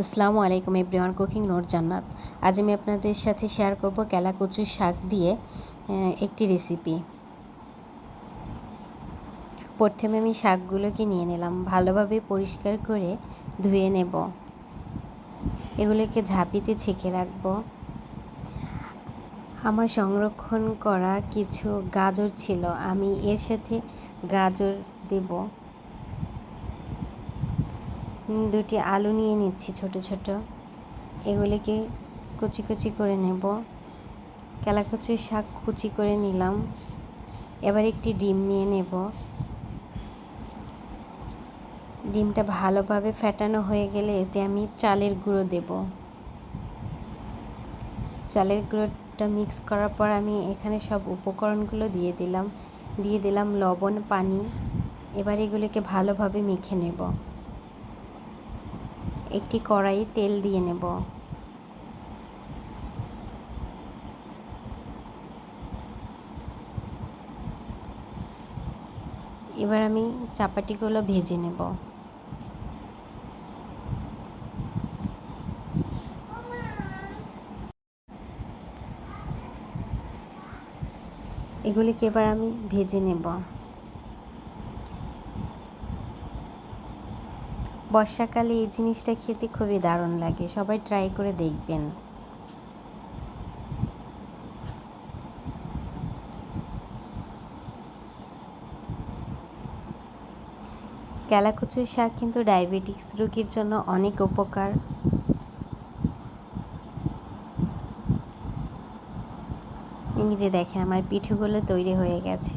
আসসালামু আলাইকুম everyone, cooking note জান্নাত। আজ আমি আপনাদের সাথে শেয়ার করব কেলা কচুর শাক দিয়ে একটি রেসিপি প্রথমে আমি শাকগুলোকে নিয়ে নিলাম, ভালোভাবে পরিষ্কার করে ধুয়ে নেব। এগুলোকে ঝাঁপিতে ছেঁকে রাখব। আমার সংরক্ষণ করা কিছু গাজর ছিল, আমি এর সাথে গাজর দেব। দুটি আলু নিয়ে নিচ্ছি ছোট ছোট। এগুলিকে কুচি কুচি করে নেব। কেলাকুচির শাক কুচি করে নিলাম। এবার একটি ডিম নিয়ে নেব। ডিমটা ভালোভাবে ফেটানো হয়ে গেলে এতে আমি চালের গুঁড়ো দেব। চালের গুঁড়োটা মিক্স করার পর আমি এখানে সব উপকরণগুলো দিয়ে দিলাম। দিয়ে দিলাম লবণ, পানি। এবার এগুলিকে ভালোভাবে মেখে নেব। একটি কড়াই তেল দিয়ে নেব। এবার আমি চাপাটিগুলো ভেজে নেব। এগুলিকে এবার আমি ভেজে নেব। বর্ষাকালে এই জিনিসটা খেতে খুবই দারুণ লাগে। সবাই ট্রাই করে দেখবেন। ক্যালাকুচুর শাক কিন্তু ডায়াবেটিক্স রোগীর জন্য অনেক উপকার। এই যে দেখেন, আমার পিঠেগুলো তৈরি হয়ে গেছে।